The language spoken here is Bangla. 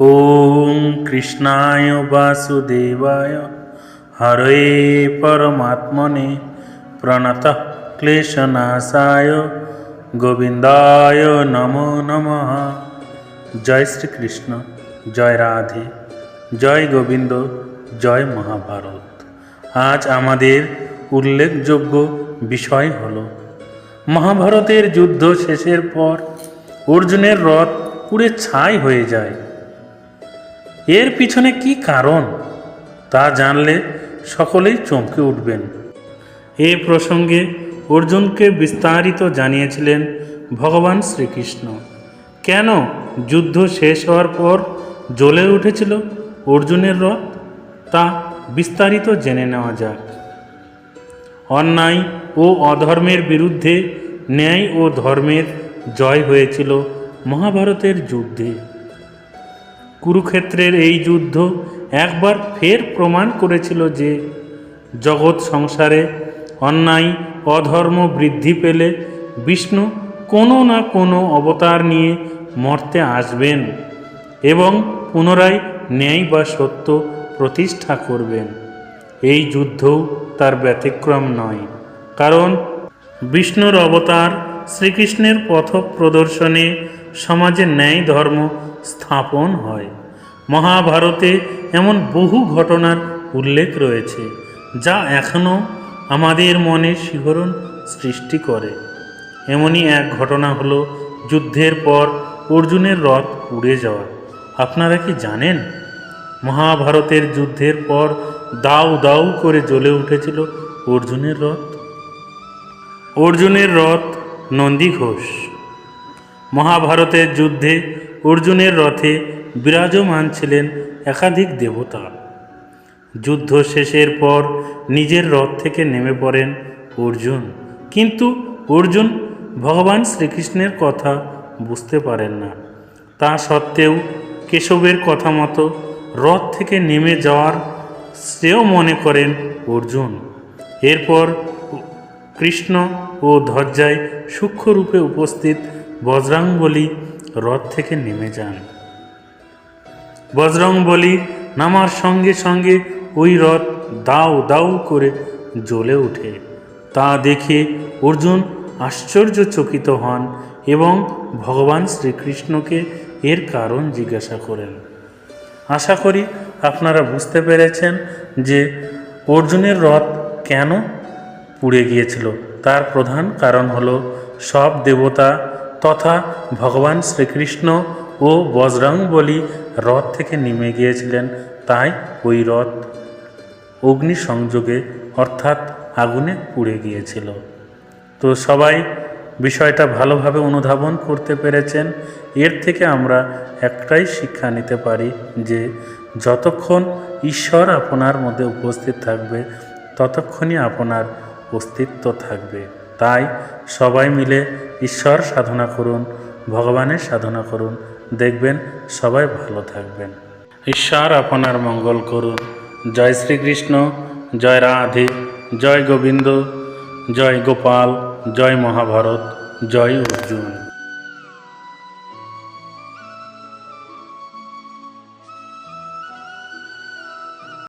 ওম কৃষ্ণায় বাসুদেবায়। হরে পরমাত্মনে প্রণত ক্লেশনাশায়। গোবিন্দায় নমো নমঃ। জয় শ্রীকৃষ্ণ, জয় রাধে, জয় গোবিন্দ, জয় মহাভারত। আজ আমাদের উল্লেখযোগ্য বিষয় হল, মহাভারতের যুদ্ধ শেষের পর অর্জুনের রথ পুড়ে ছাই হয়ে যায়। এর পিছনে কি কারণ? তা জানলে সকলেই চমকে উঠবেন। এ প্রসঙ্গে অর্জুনকে বিস্তারিত জানিয়েছিলেন ভগবান শ্রীকৃষ্ণ। কেন যুদ্ধ শেষ হওয়ার পর জ্বলে উঠেছিল অর্জুনের রথ? তা বিস্তারিত জেনে নেওয়া যাক। অন্যায় ও অধর্মের বিরুদ্ধে ন্যায় ও ধর্মের জয় হয়েছিল মহাভারতের যুদ্ধে। কুরুক্ষেত্রের এই যুদ্ধ একবার ফের প্রমাণ করেছিল যে জগৎ সংসারে অন্যায়, অধর্ম বৃদ্ধি পেলে বিষ্ণু কোনো না কোনো অবতার নিয়ে মর্তে আসবেন এবং পুনরায় ন্যায় বা সত্য প্রতিষ্ঠা করবেন। এই যুদ্ধও তার ব্যতিক্রম নয়, কারণ বিষ্ণুর অবতার শ্রীকৃষ্ণের পথ প্রদর্শনে সমাজে ন্যায় ধর্ম স্থাপন হয়। মহাভারতে এমন বহু ঘটনার উল্লেখ রয়েছে, যা এখনও আমাদের মনে শিহরণ সৃষ্টি করে। এমনই এক ঘটনা হলো যুদ্ধের পর অর্জুনের রথ উড়ে যাওয়া। আপনারা কি জানেন? মহাভারতের যুদ্ধের পর দাউ দাউ করে জ্বলে উঠেছিল অর্জুনের রথ। অর্জুনের রথ নন্দী ঘোষ। মহাভারতের যুদ্ধে অর্জুনের রথে বিরাজমান ছিলেন একাধিক দেবতা। যুদ্ধ শেষের পর নিজের রথ থেকে নেমে পড়েন অর্জুন। কিন্তু অর্জুন ভগবান শ্রীকৃষ্ণের কথা বুঝতে পারেন না। তা সত্ত্বেও কেশবের কথা মতো রথ থেকে নেমে যাওয়ার শ্রেয় মনে করেন অর্জুন। এরপর কৃষ্ণ ও ধ্বজায় সূক্ষ্মরূপে উপস্থিত বজরাঙ্গলি রথ থেকে নেমে যান। বজরংবলী নামার সঙ্গে সঙ্গে ওই রথ দাউ দাউ করে জ্বলে ওঠে তা দেখে অর্জুন আশ্চর্যচকিত হন এবং ভগবান শ্রীকৃষ্ণকে এর কারণ জিজ্ঞাসা করেন। আশা করি আপনারা বুঝতে পেরেছেন যে অর্জুনের রথ কেন পুড়ে গিয়েছিল। তার প্রধান কারণ হলো সব দেবতা তথা ভগবান শ্রীকৃষ্ণ ও বজরং বলি রথ থেকে নেমে গিয়েছিলেন। তাই ওই রথ অগ্নি সংযোগে অর্থাৎ আগুনে পুড়ে গিয়েছিল। তো সবাই বিষয়টা ভালোভাবে অনুধাবন করতে পেরেছেন। এর থেকে আমরা একটাই শিক্ষা নিতে পারি যে যতক্ষণ ঈশ্বর আপনার মধ্যে উপস্থিত থাকবে, ততক্ষণই আপনার অস্তিত্ব থাকবে। তাই সবাই মিলে ঈশ্বর সাধনা করুন, ভগবানের সাধনা করুন দেখবেন, সবাই ভালো থাকবেন। ঈশ্বর আপনার মঙ্গল করুন। জয় শ্রীকৃষ্ণ, জয় রাধে, জয় গোবিন্দ, জয় গোপাল, জয় মহাভারত, জয় অর্জুন।